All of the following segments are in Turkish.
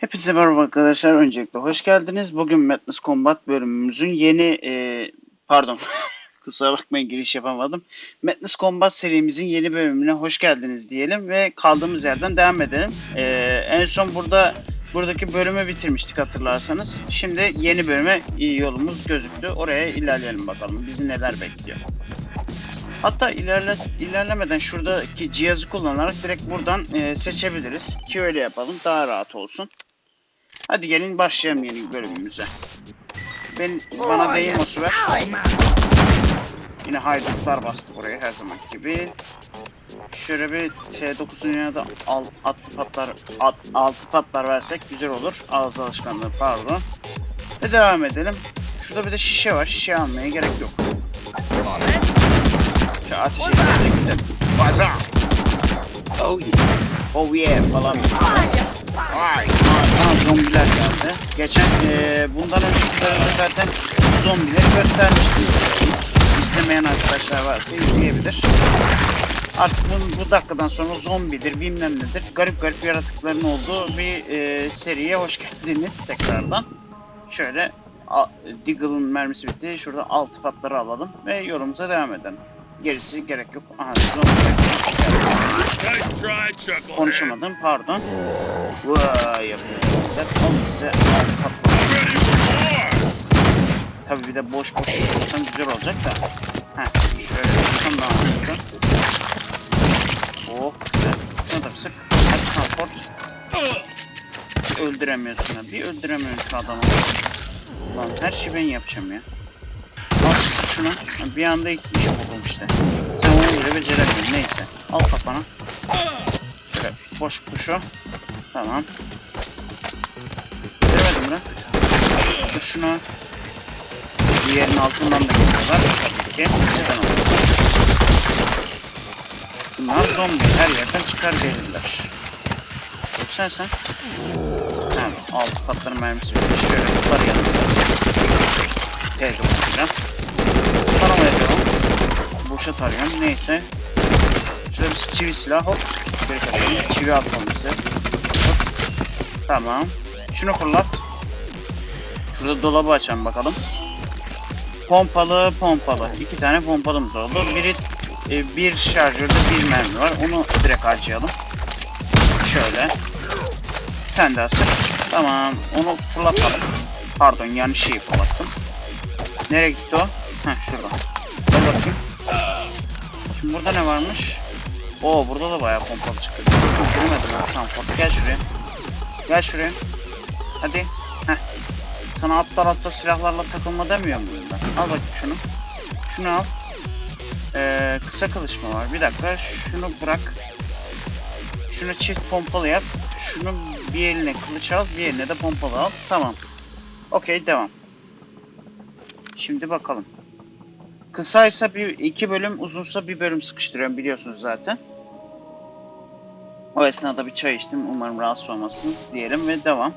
Hepinize merhaba arkadaşlar. Öncelikle hoş geldiniz. Bugün Madness Combat bölümümüzün yeni e, pardon kusura bakmayın giriş yapamadım. Madness Combat serimizin yeni bölümüne hoş geldiniz diyelim ve kaldığımız yerden devam edelim. E, en son burada buradaki bölümü bitirmiştik hatırlarsanız. Şimdi yeni bölüme yolumuz gözüktü. Oraya ilerleyelim bakalım. Bizi neler bekliyor. Hatta ilerle, ilerlemeden şuradaki cihazı kullanarak direkt buradan e, seçebiliriz. Ki öyle yapalım daha rahat olsun. Hadi gelin başlayalım yeni bölümümüze. Ben bana değil o ver. Yine haydutlar bastı buraya her zaman gibi. Şöyle bir T9'un yanına da al, altı patlar alt, altı patlar versek güzel olur. Ağız alışkanlığı pardon. Ve devam edelim. Şurada bir de şişe var. Şişe almaya gerek yok. Şu ateş etmeye gidelim. Baza! Oh yeah. Oh yeah falan. Vay. Aa, zombiler geldi. Geçen eee bundan önceki bölümde zaten zombileri göstermiştim. İzlemeyen arkadaşlar varsa izleyebilir. Artık bu, bu dakikadan sonra zombidir bilmem nedir garip garip yaratıkların olduğu bir eee, seriye hoş geldiniz tekrardan. Şöyle Deagle'ın mermisi bitti. Şurada altı patları alalım ve yolumuza devam edelim. Gerisi gerek yok. Aha zombiler Konuşamadım pardon. Vay for more. Tabii bir de boş boş olsan güzel olacak da. Heh, şöyle yapsam daha mantıklı. Oh, güzel. Şuna da bir sık. Hadi support. Öldüremiyorsun ha. Bir öldüremiyorsun şu adamı. Lan her şeyi ben yapacağım ya. Al şunu. Bir anda ilk iş buldum işte. Sen onu bile beceremiyorsun. Neyse. Al kafana. Şöyle boş kuşu. Tamam. Göremedim lan. Şunu. Diğerinin altından da geliyorlar tabii ki. Neden olmasın? Bunlar zombi. Her yerden çıkar gelirler. Yoksa sen? Tamam. Altı patların mermisi. Şöyle bunlar yanında. Teyze bakacağım. Boşa tarıyorum. Neyse. Şöyle bir çivi silah hop. Geri kaçıyorum. Çivi atalım bize. Hop. Tamam. Şunu fırlat. Şurada dolabı açalım bakalım. Pompalı pompalı. İki tane pompalımız oldu. Biri e, bir şarjörde bir mermi var. Onu direkt harcayalım. Şöyle. Bir. Tamam. Onu fırlatalım. Pardon yanlış şeyi fırlattım. Nereye gitti o? Heh şurada. Gel bakayım. Şimdi burada ne varmış? Oo burada da bayağı pompalı çıktı. Çok görmedim ben Sanford. Gel şuraya. Gel şuraya. Hadi. Heh. Sana aptal aptal silahlarla takılma demiyor muyum ben? Al bakayım şunu. Şunu al. Ee, kısa kılıç mı var? Bir dakika. Şunu bırak. Şunu çift pompalı yap. Şunu bir eline kılıç al. Bir eline de pompalı al. Tamam. Okey devam. Şimdi bakalım. Kısaysa bir iki bölüm, uzunsa bir bölüm sıkıştırıyorum biliyorsunuz zaten. O esnada bir çay içtim. Umarım rahatsız olmazsınız diyelim ve devam.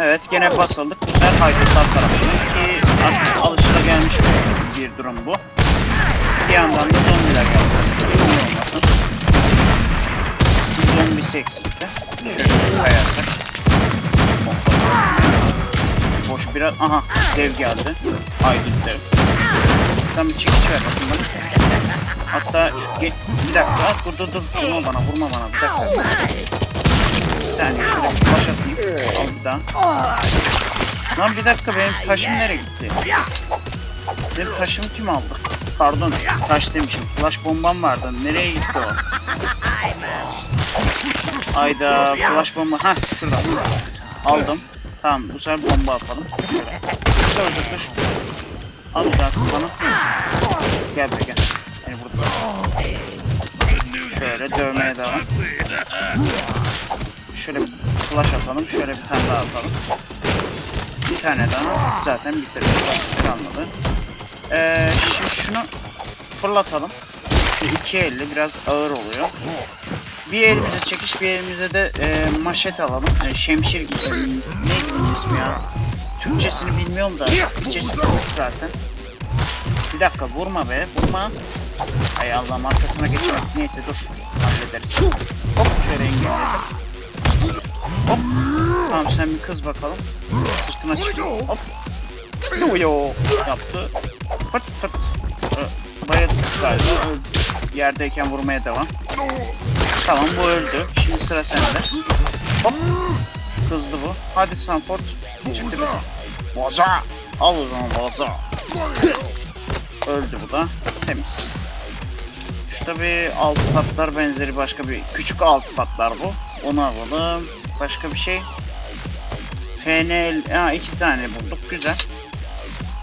Evet gene basıldık. Bu sefer haydutlar tarafından ki artık alışılagelmiş bir durum bu. Bir yandan da zombiler geldi. Yalan olmasın. Bir zombisi eksikti. Şöyle kayarsak. Boş biraz... Aha dev geldi. Haydut dev. Sen bir çekiş ver bakayım bana. Hatta şu ge- bir dakika dur dur dur vurma bana vurma bana bir dakika. Bir saniye şöyle bir flash atayım. Al bir daha. Lan bir dakika benim taşım nereye gitti? Benim taşımı kim aldı? Pardon taş demişim. Flash bombam vardı. Nereye gitti o? Ayda flash bomba. Hah şurada. Aldım. Tamam bu sefer bomba atalım. Şöyle uzaklaş. Al bir daha kafanı. Gel buraya gel. Seni burada. Şöyle dövmeye devam. Şöyle bir flash atalım. Şöyle bir tane daha atalım. Bir tane daha. Zaten bitirdik. Başka kalmadı. Ee, şimdi şunu fırlatalım. Şu iki elle biraz ağır oluyor. Bir elimize çekiş, bir elimize de e, maşet alalım. E, şemşir gibi. Ne bunun ismi ya? Türkçesini bilmiyorum da bir çeşit zaten. Bir dakika vurma be, vurma. Hay Allah'ım arkasına geçelim. Neyse dur, hallederiz. Hop şöyle engelledim. Tamam sen bir kız bakalım. Sırtına çık. Hop. Yo yo yaptı. Fırt fırt. Galiba. Öldü. Yerdeyken vurmaya devam. Tamam bu öldü. Şimdi sıra sende. Hop. Kızdı bu. Hadi Sanford. Çıktı bize. Boza. Al o zaman boza. Öldü bu da. Temiz. Şurada bir altı patlar benzeri başka bir küçük altı patlar bu. Onu alalım. Başka bir şey. FNL. Ha iki tane bulduk. Güzel.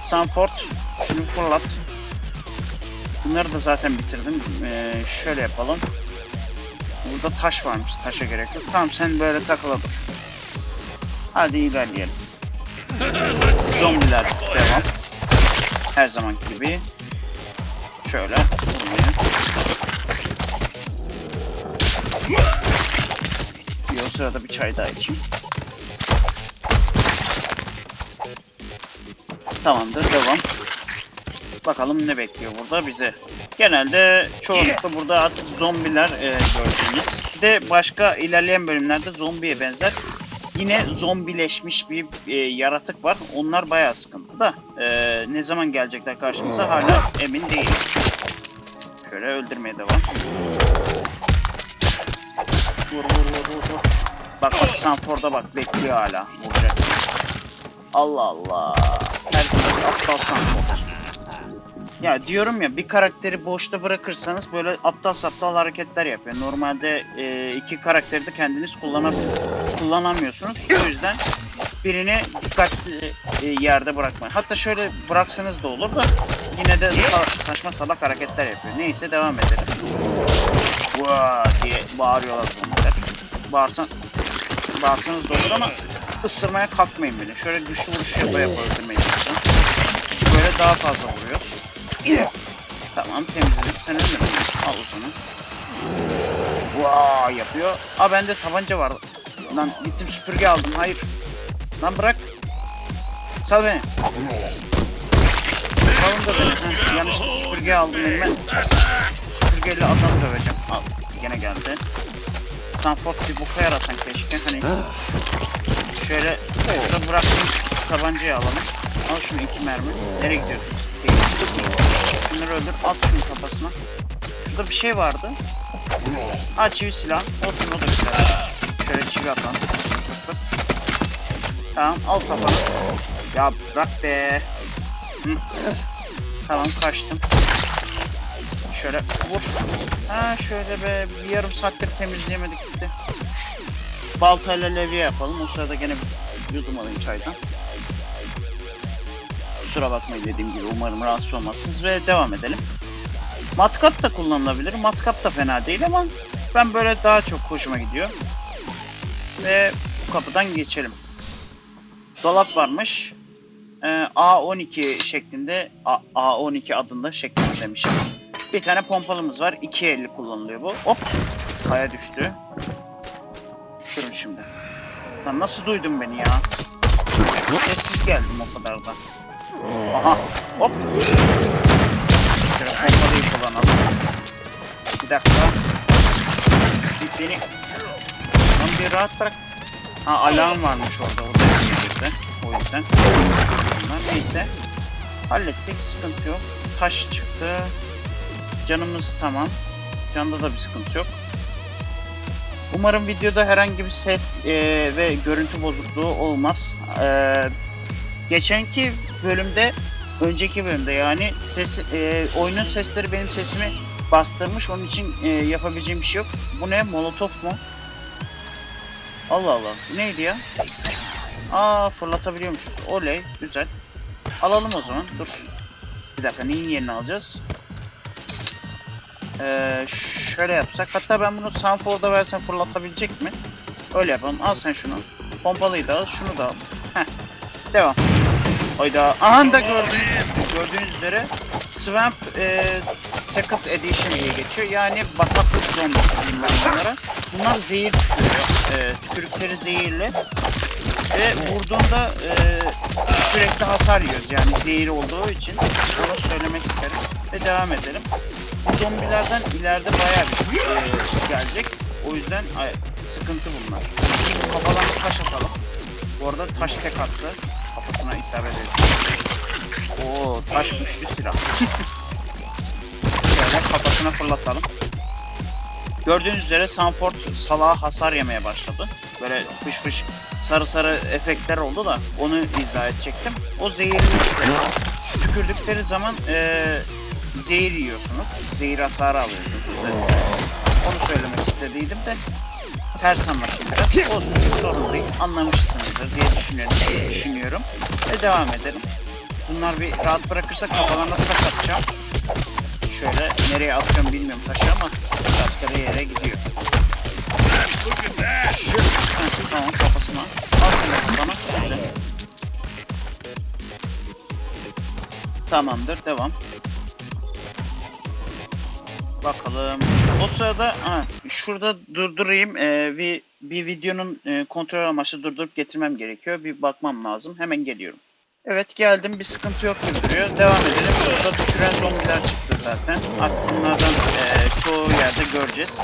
Sanford. Şunu fırlat. Bunları da zaten bitirdim. Ee, şöyle yapalım. Burada taş varmış. Taşa gerek yok. Tamam sen böyle takıla dur. Hadi ilerleyelim. Zombiler devam. Her zamanki gibi. Şöyle. Bir o sırada bir çay daha içeyim. Tamamdır devam. Bakalım ne bekliyor burada bize. Genelde çoğunlukla burada artık zombiler e, gördüğümüz. Bir de başka ilerleyen bölümlerde zombiye benzer. Yine zombileşmiş bir e, yaratık var. Onlar bayağı sıkıntı da. e, ne zaman gelecekler karşımıza hala emin değilim. Şöyle öldürmeye devam. Vur vur vur vur. vur. Bak bak Sanford'a bak bekliyor hala. Vuracak. Allah Allah. Herkes aptal Sanford. Ya diyorum ya bir karakteri boşta bırakırsanız böyle aptal saptal hareketler yapıyor. Normalde e, iki karakteri de kendiniz kullanab kullanamıyorsunuz. O yüzden birini dikkatli e, yerde bırakmayın. Hatta şöyle bıraksanız da olur da yine de sa- saçma salak hareketler yapıyor. Neyse devam edelim. Vaa diye bağırıyorlar zombiler. Bağırsan, bağırsanız da olur ama ısırmaya kalkmayın beni. Şöyle güçlü vuruş yapa yapa. Ki böyle daha fazla vuruyoruz. Tamam temizledik. Sen ölmedin? Al o zaman. Vaa yapıyor. Aa bende tabanca var. Lan gittim süpürge aldım. Hayır. Lan bırak. Sal beni. Salın da beni. Heh, yanlışlıkla süpürge aldım elime. Süpürgeyle adam döveceğim. Al. Gene geldi. Sanford bir boka yarasan keşke. Hani şöyle şurada bıraktığım tabancayı alalım. Al şunu iki mermi. Nereye gidiyorsun? Şunları öldür. At şunu kafasına. Şurada bir şey vardı. Ha çivi silah. Olsun o da güzel. Şöyle çivi fıt. Tamam al kafanı. Ya bırak be. Hı. Tamam kaçtım. Şöyle vur. Ha şöyle be bir yarım saattir temizleyemedik gitti. Baltayla levye yapalım. O sırada gene bir yudum alayım çaydan. Kusura bakmayın dediğim gibi umarım rahatsız olmazsınız ve devam edelim. Matkap da kullanılabilir. Matkap da fena değil ama ben böyle daha çok hoşuma gidiyor. Ve bu kapıdan geçelim. Dolap varmış. Ee, A12 şeklinde A- A12 adında şeklinde demişim. Bir tane pompalımız var. 250 kullanılıyor bu. Hop. Kaya düştü. Durun şimdi. Lan nasıl duydun beni ya? Sessiz geldim o kadar da. Aha. Hop. Pompalıyı kullanalım. Bir dakika. Bir beni... Lan bir rahat bırak. Ha alarm varmış orada. O da girdi. O yüzden. Bunlar neyse. Hallettik. Sıkıntı yok. Taş çıktı. Canımız tamam. Canda da bir sıkıntı yok. Umarım videoda herhangi bir ses e, ve görüntü bozukluğu olmaz. E, geçenki bölümde, önceki bölümde yani ses, e, oyunun sesleri benim sesimi bastırmış. Onun için e, yapabileceğim bir şey yok. Bu ne? Molotof mu? Allah Allah. Neydi ya? Aa fırlatabiliyormuşuz. Oley. Güzel. Alalım o zaman. Dur. Bir dakika neyin yerini alacağız? Ee, şöyle yapsak. Hatta ben bunu Sanford'a versem fırlatabilecek mi? Öyle yapalım. Al sen şunu. Pompalıyı da al. Şunu da al. Heh. Devam. Hayda. Aha da gördüm. Gördüğünüz üzere Swamp e, Second Edition diye geçiyor. Yani bataklık zombisi diyeyim ben bunlara. Bunlar zehir tükürüyor. E, tükürükleri zehirli. Ve vurduğunda e, sürekli hasar yiyoruz. Yani zehir olduğu için bunu söylemek isterim. Ve devam edelim. Bu zombilerden ileride bayağı bir e, gelecek. O yüzden ay- sıkıntı bunlar. İlk kafadan taş atalım. Bu arada taş tek attı. Kafasına isabet etti. Oo taş güçlü silah. Şöyle kafasına fırlatalım. Gördüğünüz üzere Sanford salağa hasar yemeye başladı. Böyle fış fış sarı sarı efektler oldu da onu izah edecektim. O zehirli işte. Tükürdükleri zaman eee zehir yiyorsunuz. Zehir hasarı alıyorsunuz. Onu söylemek istediydim de ters anlattım biraz. Olsun sorun değil. Anlamışsınızdır diye düşünüyorum. düşünüyorum. Ve devam edelim. Bunlar bir rahat bırakırsa kafalarına taş atacağım. Şöyle nereye atıyorum bilmiyorum taşı ama rastgele yere gidiyor. Şu, tamam kafasına. Al sen de bana. Güzel. Tamamdır devam. Bakalım. O sırada ha, şurada durdurayım. Ee, bir bir videonun e, kontrol amaçlı durdurup getirmem gerekiyor. Bir bakmam lazım. Hemen geliyorum. Evet geldim. Bir sıkıntı yok duruyor. Devam edelim. Burada tüküren zombiler çıktı zaten. Artık bunlardan e, çoğu yerde göreceğiz.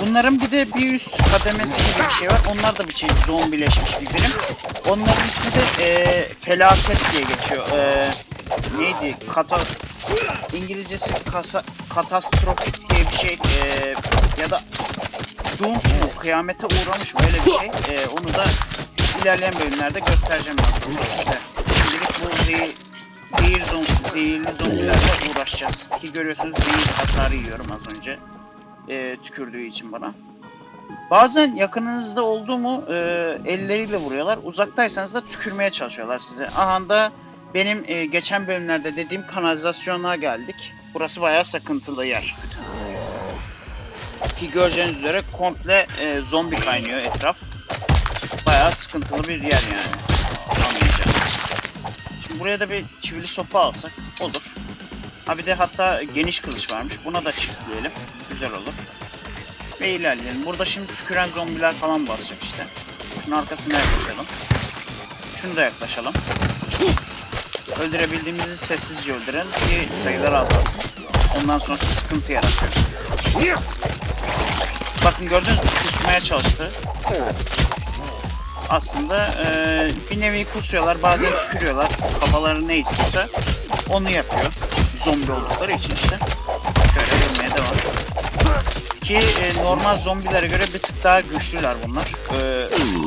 Bunların bir de bir üst kademesi gibi bir şey var. Onlar da bir şey zombileşmiş bir birim. Onların ismi de e, felaket diye geçiyor. E, neydi? Kata İngilizcesi kasa, katastrofik diye bir şey e, ya da doom mu kıyamete uğramış mı öyle bir şey. E, onu da ilerleyen bölümlerde göstereceğim ben size. Şimdilik bu zehir, zehir zom, zehirli zombilerle uğraşacağız. Ki görüyorsunuz zehir hasarı yiyorum az önce. E, tükürdüğü için bana. Bazen yakınınızda oldu mu e, elleriyle vuruyorlar. Uzaktaysanız da tükürmeye çalışıyorlar size. Aha da benim e, geçen bölümlerde dediğim kanalizasyona geldik. Burası bayağı sakıntılı yer. Ki göreceğiniz üzere komple e, zombi kaynıyor etraf. Bayağı sıkıntılı bir yer yani. Anlayacağınız. Şimdi buraya da bir çivili sopa alsak olur. Ha bir de hatta geniş kılıç varmış. Buna da çiftleyelim. Güzel olur. Ve ilerleyelim. Burada şimdi tüküren zombiler falan basacak işte. Şunun arkasına yaklaşalım. Şunu da yaklaşalım. Öldürebildiğimizi sessizce öldürelim ki sayıları azalsın. Ondan sonra sıkıntı yaratıyor. Bakın gördünüz mü? Kusmaya çalıştı. Aslında eee, bir nevi kusuyorlar, bazen tükürüyorlar. Kafaları ne istiyorsa onu yapıyor. Zombi oldukları için işte. Şöyle vurmaya devam. Ki e, normal zombilere göre bir tık daha güçlüler bunlar. Ee,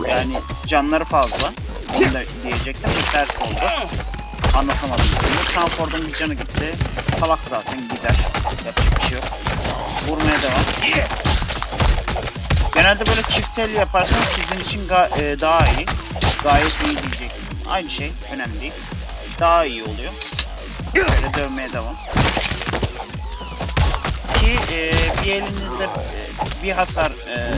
yani canları fazla. Onu da diyecektim. Bir ters oldu. Anlatamadım. Şimdi Sanford'un bir canı gitti. Salak zaten gider. Yapacak bir şey yok. Vurmaya devam. Genelde böyle çift el yaparsanız sizin için e, daha iyi. Gayet iyi diyecektim. Aynı şey. Önemli değil. Daha iyi oluyor. Böyle dövmeye devam. Ki e, bir elinizde e, bir hasar e,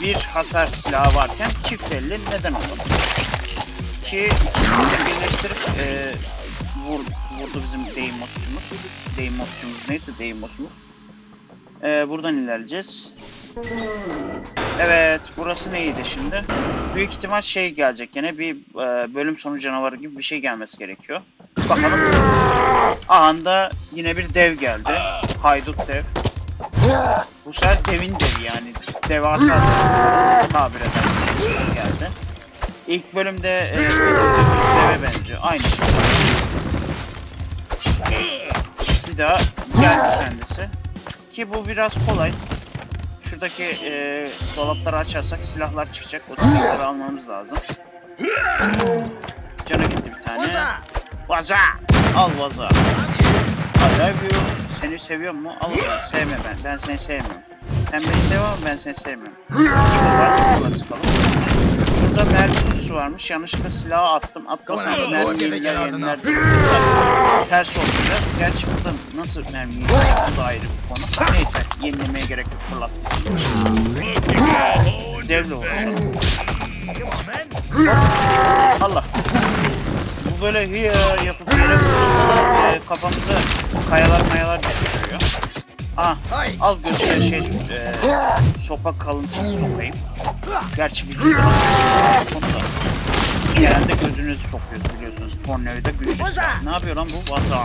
bir hasar silahı varken çift elli neden olmasın? Ki ikisini de birleştirip e, vur, vurdu bizim Deimos'cumuz. Deimos'cumuz neyse Deimos'umuz. E, buradan ilerleyeceğiz. Evet, burası neydi şimdi? Büyük ihtimal şey gelecek gene bir e, bölüm sonu canavarı gibi bir şey gelmesi gerekiyor. Bakalım. Anda yine bir dev geldi. Haydut dev. Bu sefer devin devi yani. Devasa dev tabir ederseniz geldi. İlk bölümde e, deve benziyor. Aynı şey. Bir daha geldi kendisi. Ki bu biraz kolay. Şuradaki e, dolapları açarsak silahlar çıkacak. O silahları almamız lazım. Cana gitti bir tane. Vaza! Al vaza. I love you. Seni seviyor mu? Al zaman. Sevme ben. Ben seni sevmiyorum. Sen beni seviyor ama ben seni sevmiyorum. Sıkalım. Şurada mermi kutusu varmış. Yanlışlıkla silahı attım. Atmasam da mermi yeniler yeniler. Ters oldu biraz. Gerçi burada nasıl mermi yeniler? Bu da ayrı bir konu. Neyse. Yenilemeye gerek yok. Fırlat. Devle face. Allah. Bu böyle hıya yapıp yere vurduğumuzda e, kafamıza kayalar mayalar düşürüyor. Ah, al gözüne şey e, sopa kalıntısı sokayım. Gerçi vücuduna konuda. Genelde gözünü sokuyoruz biliyorsunuz. Tornavido güçlü. Ne yapıyor lan bu? Vaza.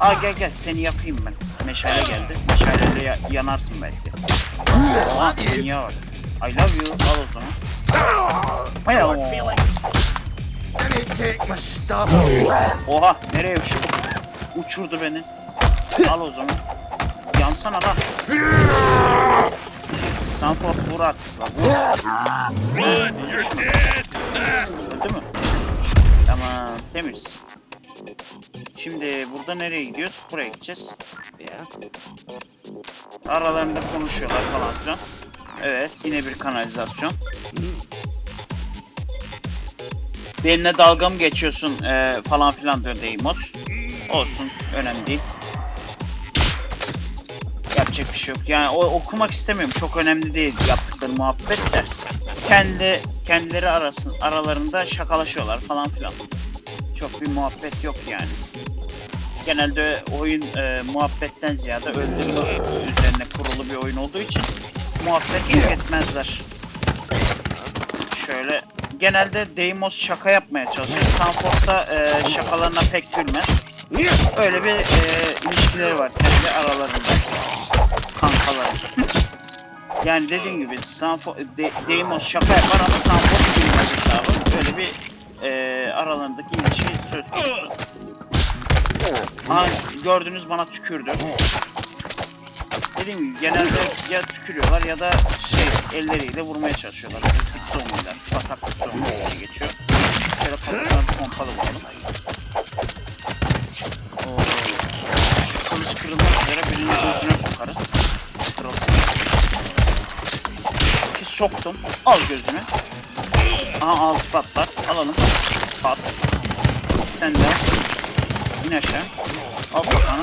Aa gel gel seni yakayım ben. Meşale geldi. Meşaleyle ya- yanarsın belki. Aa dünya var. I love you. Al o zaman. Hay Allah. Oha nereye uçtu? Uçurdu beni. Al o zaman. Yansana lan. Sanford artık lan. Vur. Öldü mü? Tamam temiz. Şimdi burada nereye gidiyoruz? Buraya gideceğiz. Aralarında konuşuyorlar falan filan. Evet yine bir kanalizasyon. Benimle dalga mı geçiyorsun eee, falan filan diyor Deimos. Olsun önemli değil. Yapacak bir şey yok. Yani o okumak istemiyorum. Çok önemli değil yaptıkları muhabbet de. Kendi kendileri arasın aralarında şakalaşıyorlar falan filan. Çok bir muhabbet yok yani. Genelde oyun e, muhabbetten ziyade öldürme üzerine kurulu bir oyun olduğu için muhabbet çok etmezler. Şöyle genelde Deimos şaka yapmaya çalışır. Sanford'da e, şakalarına pek gülmez. Öyle bir e, ilişkileri var kendi aralarında. Kankaları. yani dediğim gibi Sanford, De, Deimos şaka yapar ama Sanford gülmez hesabı. Öyle bir e, aralarındaki ilişki söz konusu. Aha gördünüz bana tükürdü. Dediğim gibi genelde ya tükürüyorlar ya da şey elleriyle vurmaya çalışıyorlar. Böyle Kıt zombiler. Bataklık zombisi geçiyor. Şöyle kafasına bir pompalı vuralım. Şu kılıç kırılmak üzere birini gözüne sokarız. Ki soktum. Al gözünü. Aha altı patlar. Alalım. Pat. Sen de. İn aşağı. Al kafanı.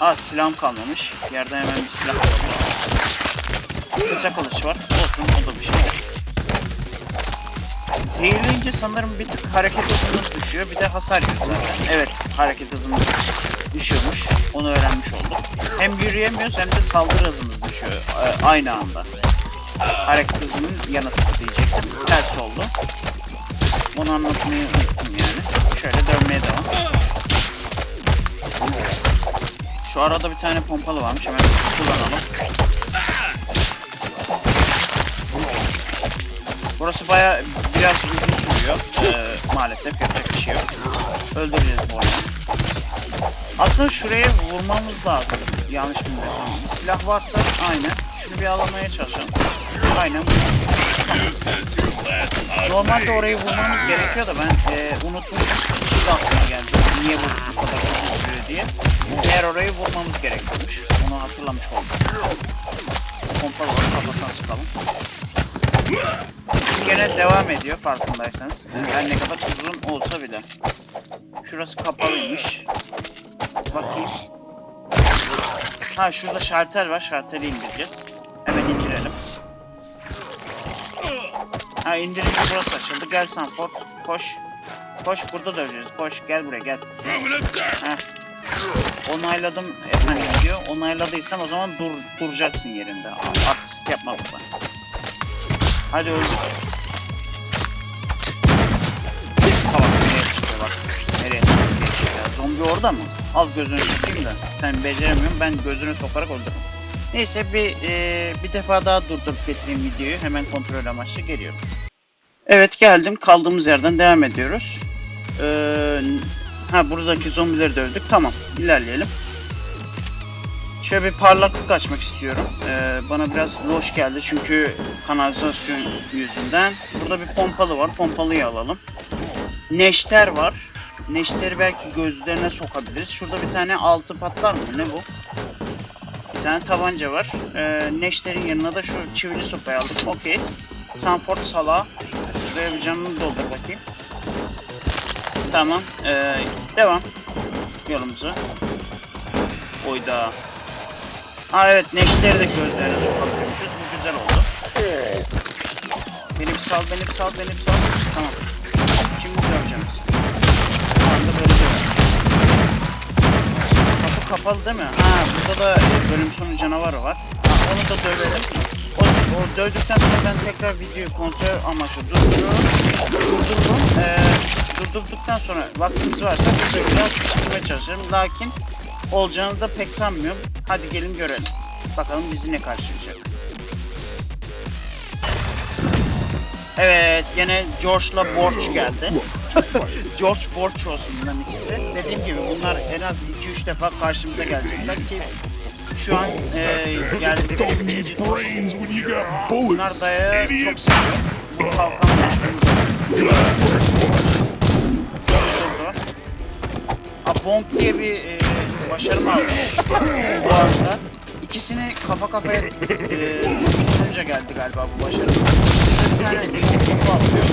Aa silahım kalmamış. Yerden hemen bir silah alalım. Kısa kılıç var. Olsun o da bir şey. Zehirleyince sanırım bir tık hareket hızımız düşüyor. Bir de hasar yiyor zaten. Evet hareket hızımız düşüyormuş. Onu öğrenmiş olduk. Hem yürüyemiyoruz hem de saldırı hızımız düşüyor. e, Aynı anda. Hareket hızının yanı diyecektim. Ters oldu. Bunu anlatmayı unuttum yani. Şöyle dönmeye devam. Şu arada bir tane pompalı varmış. Hemen kullanalım. Burası baya biraz uzun sürüyor. Ee, maalesef yapacak bir şey yok. Öldüreceğiz bu oyunu. Aslında şuraya vurmamız lazım. Yanlış bilmiyorsam. Silah varsa aynen. Şunu bir alamaya çalışalım. Aynen. Normalde orayı vurmamız gerekiyor da ben e, unutmuşum. Şimdi aklıma geldi. Niye bu bu kadar uzun sürüyor diye. Eğer orayı vurmamız gerekiyormuş. Onu hatırlamış oldum. Pompalı var kafasına sıkalım. Gene devam ediyor farkındaysanız. Her ne kadar uzun olsa bile. Şurası kapalıymış. Bakayım. Ha şurada şalter var. Şalteri indireceğiz. Hemen indirelim. Ha indirince burası açıldı. Gel Sanford. Koş. Koş burada döveceğiz. Koş gel buraya gel. Heh. Onayladım efendim diyor. Onayladıysan o zaman dur duracaksın yerinde. A- Artist yapma burada. Hadi öldür. Orada? Al gözünü sokayım da. Sen beceremiyorsun ben gözünü sokarak öldürürüm. Neyse bir e, bir defa daha durdurup getireyim videoyu. Hemen kontrol amaçlı geliyorum. Evet geldim. Kaldığımız yerden devam ediyoruz. Ee, ha buradaki zombileri de öldük. Tamam. ilerleyelim. Şöyle bir parlaklık açmak istiyorum. Ee, bana biraz loş geldi çünkü kanalizasyon yüzünden. Burada bir pompalı var. Pompalıyı alalım. Neşter var. Neşteri belki gözlerine sokabiliriz. Şurada bir tane altı patlar mı? Ne bu? Bir tane tabanca var. Ee, Neşter'in yanına da şu çivili sopayı aldık. Okey. Sanford sala. Ve bir canını doldur bakayım. Tamam. Ee, devam. Yolumuzu. Oyda. Aa evet Neşter'i de gözlerine sokabiliyormuşuz. Bu güzel oldu. Beni bir sal, beni bir sal, beni sal. Tamam. Kapalı değil mi? Ha burada da bölüm sonu canavarı var. Ha, onu da dövelim. O, o dövdükten sonra ben tekrar videoyu kontrol amaçlı durduruyorum. Durdurdum. Ee, durdurduktan sonra vaktimiz varsa burada biraz çıkmaya çalışırım. Lakin olacağını da pek sanmıyorum. Hadi gelin görelim. Bakalım bizi ne karşılayacak. Evet, yine George'la Borç geldi. George olsun bunların ikisi. Dediğim gibi bunlar en az 2-3 defa karşımıza gelecekler ki şu an e, tur. Got Bunlar dayağı çok seviyor. Bu kalkan meşhur. Durdu. A Bonk diye bir e, başarım aldı bu arada. İkisini kafa kafaya e, tutuşturunca geldi galiba bu başarı. Bir tane topu atıyor.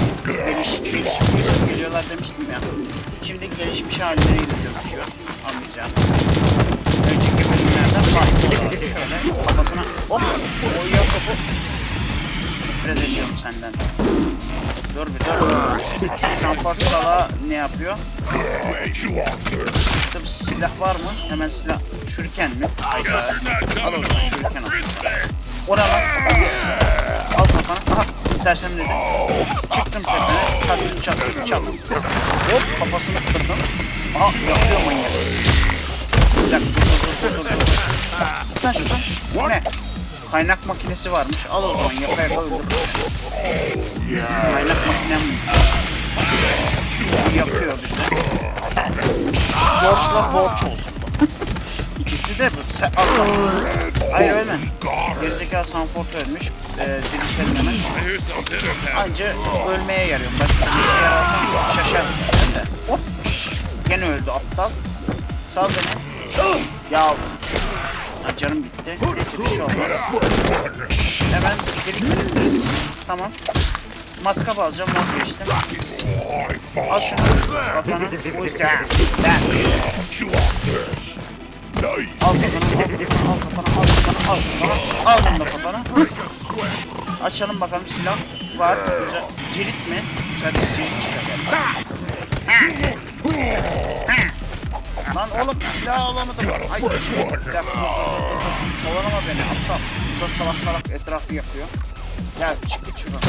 Geliş, gelişmiş geliyorlar demiştim ya. Şimdi gelişmiş halleriyle dövüşüyoruz. Anlayacağınız. Önceki bölümlerden farklı. Şöyle kafasına hop oyuyor topu. Nefret ediyorum senden. Dur bir dur. Sanford Sala ne yapıyor? Bir silah var mı? Hemen silah. Şuriken mi? Hayda. Al o zaman for al. Christmas. Ora lan. Al kafana. Aha. Sersem dedim. Çıktım tepene. Çat çat çat. Hop kafasını kırdım. Aha yapıyor manyak. Bir dakika dur dur dur dur. Sen şuradan. Ne? Kaynak makinesi varmış. Al o zaman yaka yaka öldür. Kaynak makinem yakıyor bizi. George'la borç olsun. İkisi de bu. Sen, Allah. Hayır ölme. Gerizekalı Sanford ölmüş. Ee, diriltelim hemen. Anca ölmeye yarıyorum. Başka bir işe yararsam şaşarım. Ben de. Hop. Gene öldü aptal. Sal beni. Ya. Ha, canım bitti. Neyse bir şey olmaz. Hemen dirik. Tamam. Matkap alacağım vazgeçtim. Al şunu. Kafana. Bu işte. Ben. Al kafana, al kafana, al kafana, al kafana, al kafana. Al bunu da kafana. Açalım bakalım silah var. Güzel. Cirit mi? Sadece cirit çıkacak. Lan oğlum silah alamadım. Ay, bir dakika. Kovalama beni aptal. Burada salak salak etrafı yakıyor. Gel çık git şuradan.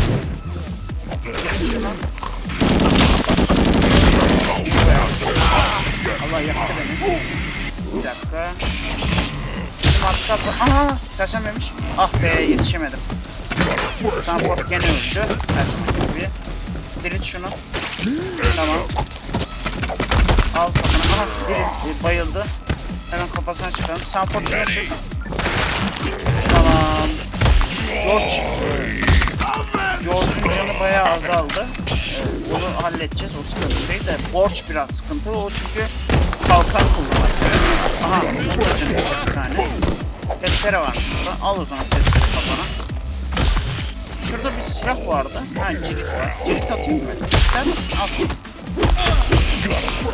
Git şuradan. Allah yaktı beni. Bir dakika. Bizim matkap... Aha! Sersem yemiş. Ah be yetişemedim. Sanford gene öldü. Her zaman gibi. Dirit şunu. Tamam. Al kafana. Aha dirit. Bayıldı. Hemen kafasına çıkalım. Sanford şunu çık. Tamam. George. George'un canı bayağı azaldı. Ee, onu halledeceğiz. O sıkıntı değil de borç biraz sıkıntı. O çünkü kalkan kullanmak. Aha, canı var bir tane. Testere varmış burada. Al o zaman testere kafana. Şurada bir silah vardı. Ha, cirit var. Cirit atayım mı? İster misin? Al.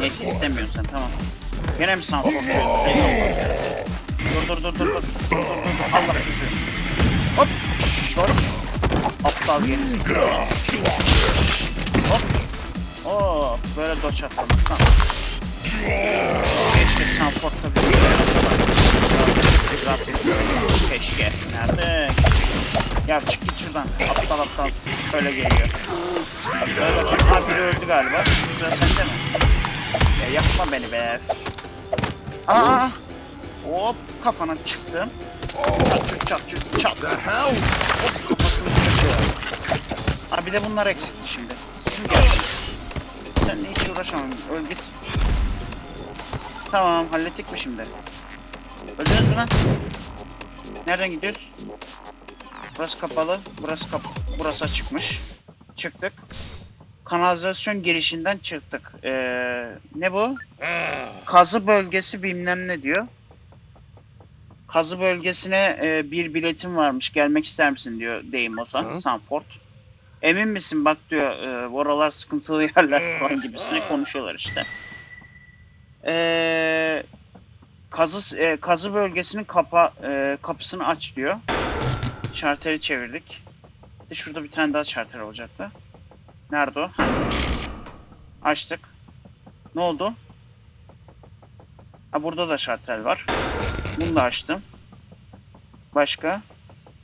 Neyse istemiyorsun sen tamam. Gene mi sanford Dur dur dur dur dur. Dur dur dur. dur. Allah bizi. Hop. George. Aptal gerizekalı. Hop. Oo, böyle doç atlamak tamam. Keşke Sanford'da bir şey yarasa Biraz etseydim. Keşke. Nerede? Ya çık git şuradan. Aptal aptal. Şöyle geliyor. Böyle bakayım. Ha biri öldü galiba. Sıra sende mi? Ya yakma beni be. Aa! Hop kafana çıktım. Çat çut çat çut çat. Hop kafasını kırdı. Ha bir de bunlar eksikti şimdi. Siz mi geldiniz? Seninle hiç uğraşamam. Öl git. Tamam hallettik mi şimdi? Öldünüz mü lan? Nereden gidiyoruz? Burası kapalı. Burası kap burası açıkmış. Çıktık. Kanalizasyon girişinden çıktık. Ee, ne bu? Kazı bölgesi bilmem ne diyor. Kazı bölgesine e, bir biletim varmış. Gelmek ister misin diyor Deimos'a. Hı. Sanford. Emin misin bak diyor e, oralar sıkıntılı yerler falan gibisine konuşuyorlar işte. E, kazı e, kazı bölgesinin kapa e, kapısını aç diyor. Şarteri çevirdik. De şurada bir tane daha şarter olacaktı. Nerede o? Açtık. Ne oldu? Ha burada da şartel var. Bunu da açtım. Başka?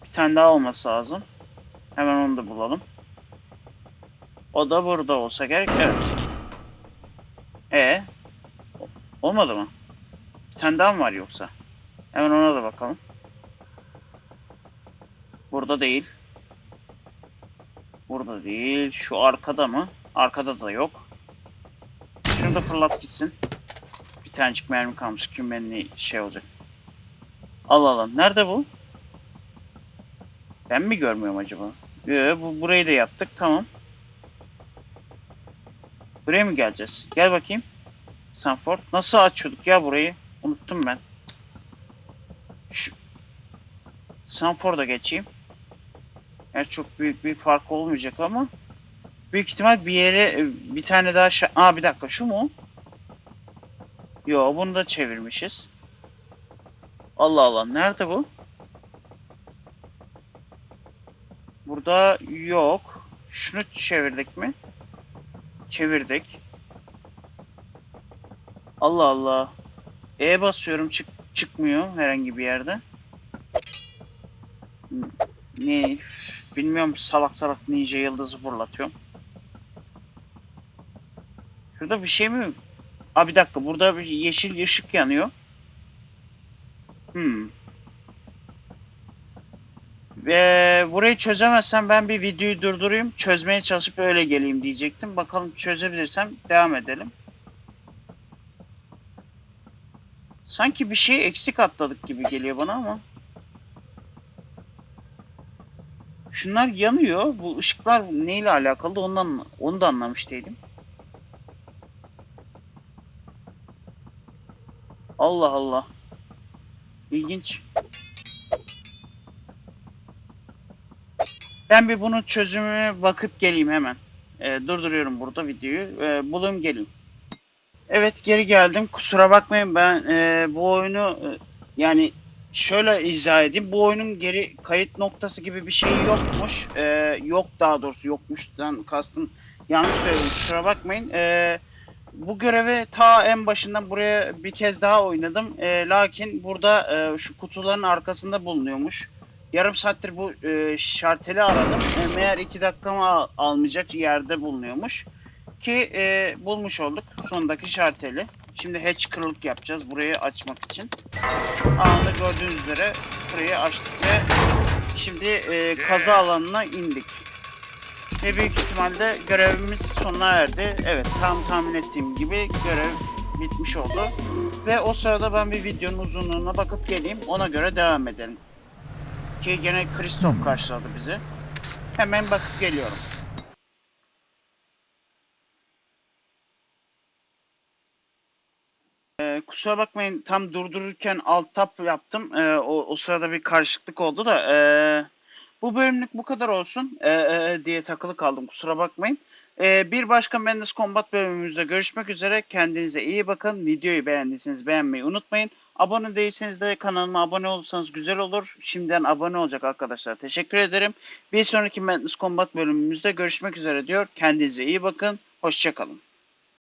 Bir tane daha olması lazım. Hemen onu da bulalım. O da burada olsa gerek. Evet. E O- Olmadı mı? Bir tane mı var yoksa? Hemen ona da bakalım. Burada değil. Burada değil. Şu arkada mı? Arkada da yok. Şunu da fırlat gitsin. Bir tanecik mermi kalmış. Kim benimle şey olacak. Al al. Nerede bu? Ben mi görmüyorum acaba? Yo, bu burayı da yaptık. Tamam. Buraya mı geleceğiz? Gel bakayım. Sanford. Nasıl açıyorduk ya burayı? Unuttum ben. Şu Sanford'a geçeyim. Yani çok büyük bir fark olmayacak ama büyük ihtimal bir yere e, bir tane daha şa- Aa bir dakika şu mu? Yo bunu da çevirmişiz. Allah Allah nerede bu? Burada yok. Şunu çevirdik mi? Çevirdik. Allah Allah. E basıyorum çık çıkmıyor herhangi bir yerde. Ne bilmiyorum salak salak ninja yıldızı fırlatıyorum. Şurada bir şey mi? Aa bir dakika burada bir yeşil ışık yanıyor. Hmm. Ve burayı çözemezsem ben bir videoyu durdurayım. Çözmeye çalışıp öyle geleyim diyecektim. Bakalım çözebilirsem devam edelim. Sanki bir şey eksik atladık gibi geliyor bana ama. Şunlar yanıyor. Bu ışıklar neyle alakalı ondan onu da anlamış değilim. Allah Allah. İlginç. Ben bir bunun çözümüne bakıp geleyim hemen. Ee, durduruyorum burada videoyu. Ee, bulayım geleyim. Evet geri geldim. Kusura bakmayın ben e, bu oyunu e, yani şöyle izah edeyim. Bu oyunun geri kayıt noktası gibi bir şey yokmuş. Ee, yok daha doğrusu yokmuştan kastım yanlış söyledim. Kusura bakmayın. Ee, bu görevi ta en başından buraya bir kez daha oynadım. Ee, lakin burada e, şu kutuların arkasında bulunuyormuş. Yarım saattir bu e, şarteli aradım. E, meğer iki dakikamı al- almayacak yerde bulunuyormuş. Ki e, bulmuş olduk sondaki şarteli. Şimdi hatch kırılık yapacağız burayı açmak için. Anında gördüğünüz üzere burayı açtık ve şimdi e, kaza alanına indik. Ve büyük ihtimalle görevimiz sona erdi. Evet tam tahmin ettiğim gibi görev bitmiş oldu. Ve o sırada ben bir videonun uzunluğuna bakıp geleyim. Ona göre devam edelim. Ki gene Kristof karşıladı bizi. Hemen bakıp geliyorum. Ee, kusura bakmayın tam durdururken alt tab yaptım. Ee, o, o sırada bir karışıklık oldu da. ee, bu bölümlük bu kadar olsun ee, ee, diye takılı kaldım. Kusura bakmayın. Ee, bir başka Mendes Combat bölümümüzde görüşmek üzere. Kendinize iyi bakın. Videoyu beğendiyseniz beğenmeyi unutmayın. Abone değilseniz de kanalıma abone olursanız güzel olur. Şimdiden abone olacak arkadaşlar. Teşekkür ederim. Bir sonraki Mendes Combat bölümümüzde görüşmek üzere diyor. Kendinize iyi bakın. Hoşçakalın.